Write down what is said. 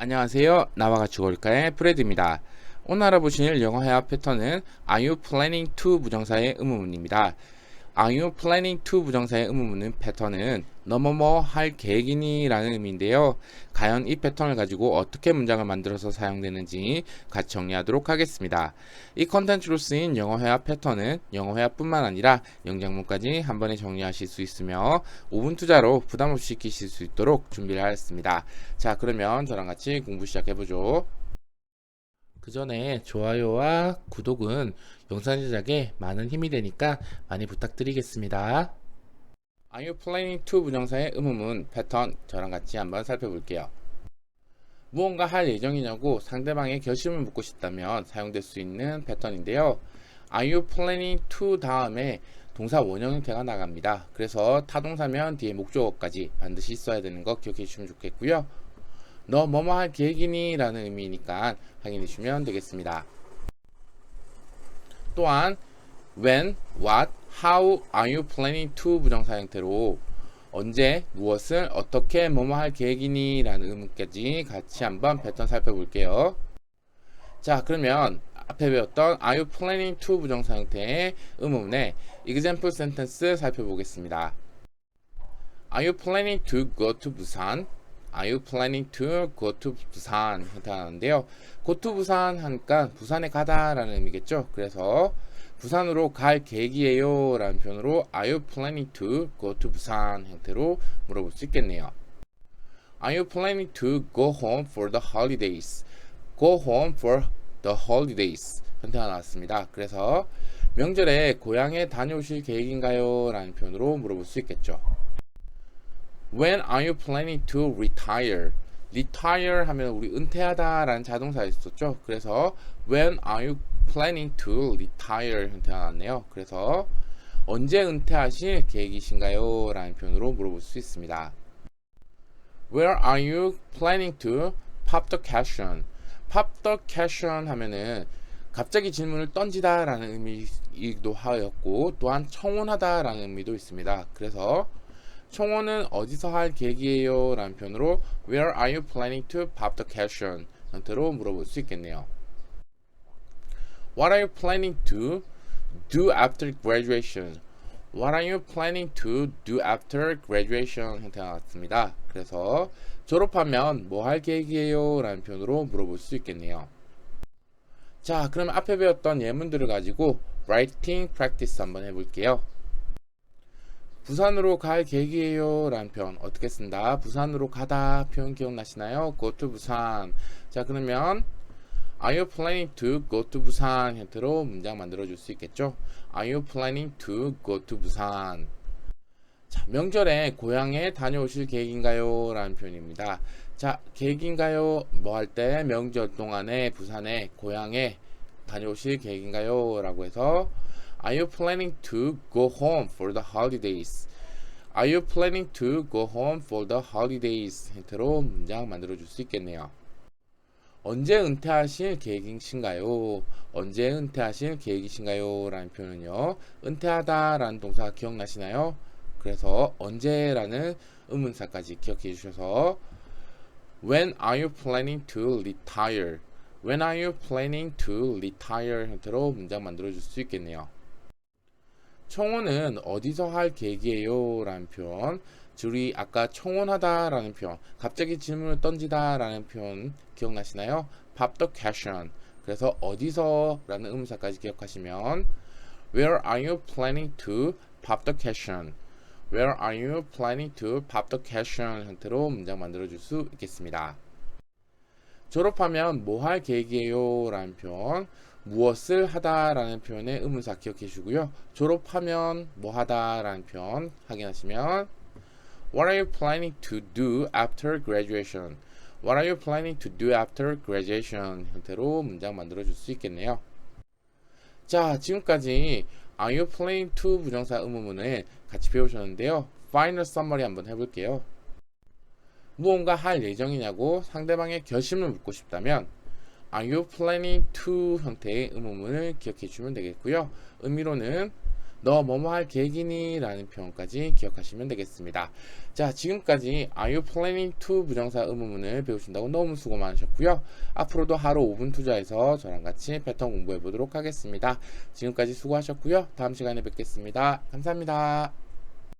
안녕하세요. 나와 같이 골카의 프레드입니다. 오늘 알아보실 영어 회화 패턴은 Are you planning to 부정사의 의문문입니다. Are you planning to 부정사의 의문문은 패턴은 너뭐뭐 할 계획이니 라는 의미인데요. 과연 이 패턴을 가지고 어떻게 문장을 만들어서 사용되는지 같이 정리하도록 하겠습니다. 이 컨텐츠로 쓰인 영어 회화 패턴은 영어 회화뿐만 아니라 영장문까지 한 번에 정리하실 수 있으며 5분 투자로 부담 없이 익히실 수 있도록 준비를 하였습니다. 자, 그러면 저랑 같이 공부 시작해 보죠. 그 전에 좋아요와 구독은 영상 제작에 많은 힘이 되니까 많이 부탁드리겠습니다. Are you planning to 부정사의 의문문 패턴 저랑 같이 한번 살펴볼게요. 무언가 할 예정이냐고 상대방의 결심을 묻고 싶다면 사용될 수 있는 패턴인데요. Are you planning to 다음에 동사 원형 형태가 나갑니다. 그래서 타동사면 뒤에 목적어까지 반드시 써야 되는 거 기억해 주시면 좋겠고요. 너 뭐뭐 할 계획이니? 라는 의미니까 확인해 주시면 되겠습니다. 또한 when, what, how are you planning to 부정사 형태로 언제, 무엇을, 어떻게, 뭐뭐 할 계획이니? 라는 의문까지 같이 한번 패턴 살펴볼게요. 자, 그러면 앞에 배웠던 are you planning to 부정사 형태의 의문문의 example sentence 살펴보겠습니다. Are you planning to go to Busan? Are you planning to go to Busan? 형태가 나는데요. go to Busan 하니까 부산에 가다라는 의미겠죠. 그래서 부산으로 갈 계획이에요 라는 표현으로 Are you planning to go to Busan? 형태로 물어볼 수 있겠네요. Are you planning to go home for the holidays? Go home for the holidays 형태가 나왔습니다. 그래서 명절에 고향에 다녀오실 계획인가요? 라는 표현으로 물어볼 수 있겠죠. When are you planning to retire? retire 하면 우리 은퇴하다 라는 자동사 있었죠. 그래서 when are you planning to retire 형태가 나왔네요. 그래서 언제 은퇴하실 계획이신가요? 라는 표현으로 물어볼 수 있습니다. Where are you planning to pop the question? pop the question 하면은 갑자기 질문을 던지다 라는 의미이기도 하였고 또한 청혼하다 라는 의미도 있습니다. 그래서 청혼은 어디서 할 계획이에요? 라는 표현으로 Where are you planning to pop the question? 형태로 물어볼 수 있겠네요. What are you planning to do after graduation? What are you planning to do after graduation? 형태가 나왔습니다. 그래서 졸업하면 뭐 할 계획이에요? 라는 표현으로 물어볼 수 있겠네요. 자, 그럼 앞에 배웠던 예문들을 가지고 writing practice 한번 해볼게요. 부산으로 갈 계획이에요. 라는 표현 어떻게 쓴다? 부산으로 가다 표현 기억나시나요? Go to 부산 자 그러면 are you planning to go to 부산 형태로 문장 만들어 줄 수 있겠죠? Are you planning to go to 부산 자 명절에 고향에 다녀오실 계획인가요? 라는 표현입니다. 자 계획인가요? 뭐 할 때 명절 동안에 부산에 고향에 다녀오실 계획인가요? 라고 해서 Are you planning to go home for the holidays? Are you planning to go home for the holidays? 힌트로 문장 만들어 줄 수 있겠네요. 언제 은퇴하실 계획이신가요? 언제 은퇴하실 계획이신가요? 라는 표현은요. 은퇴하다 라는 동사 기억나시나요? 그래서 언제라는 의문사까지 기억해 주셔서 When are you planning to retire? When are you planning to retire? 형태로 문장 만들어 줄 수 있겠네요. 청혼은 어디서 할 계획이에요? 라는 표현 줄이 아까 청혼하다 라는 표현 갑자기 질문을 던지다 라는 표현 기억나시나요? the question 그래서 어디서 라는 의문사까지 기억하시면 Where are you planning to pop the question? Where are you planning to pop the question? 형태로 문장 만들어 줄 수 있겠습니다. 졸업하면 뭐 할 계획이에요? 라는 표현 무엇을 하다라는 표현의 의문사 기억해 주고요. 졸업하면 뭐 하다라는 표현 확인하시면 What are you planning to do after graduation? What are you planning to do after graduation? 형태로 문장 만들어 줄 수 있겠네요. 자, 지금까지 Are you planning to 부정사 의문문을 같이 배우셨는데요. Final summary 한번 해볼게요. 무언가 할 예정이냐고 상대방의 결심을 묻고 싶다면 Are you planning to 형태의 의문문을 기억해 주면 되겠고요. 의미로는 너 뭐뭐 할 계획이니? 라는 표현까지 기억하시면 되겠습니다. 자, 지금까지 Are you planning to 부정사 의문문을 배우신다고 너무 수고 많으셨고요. 앞으로도 하루 5분 투자해서 저랑 같이 패턴 공부해 보도록 하겠습니다. 지금까지 수고하셨고요. 다음 시간에 뵙겠습니다. 감사합니다.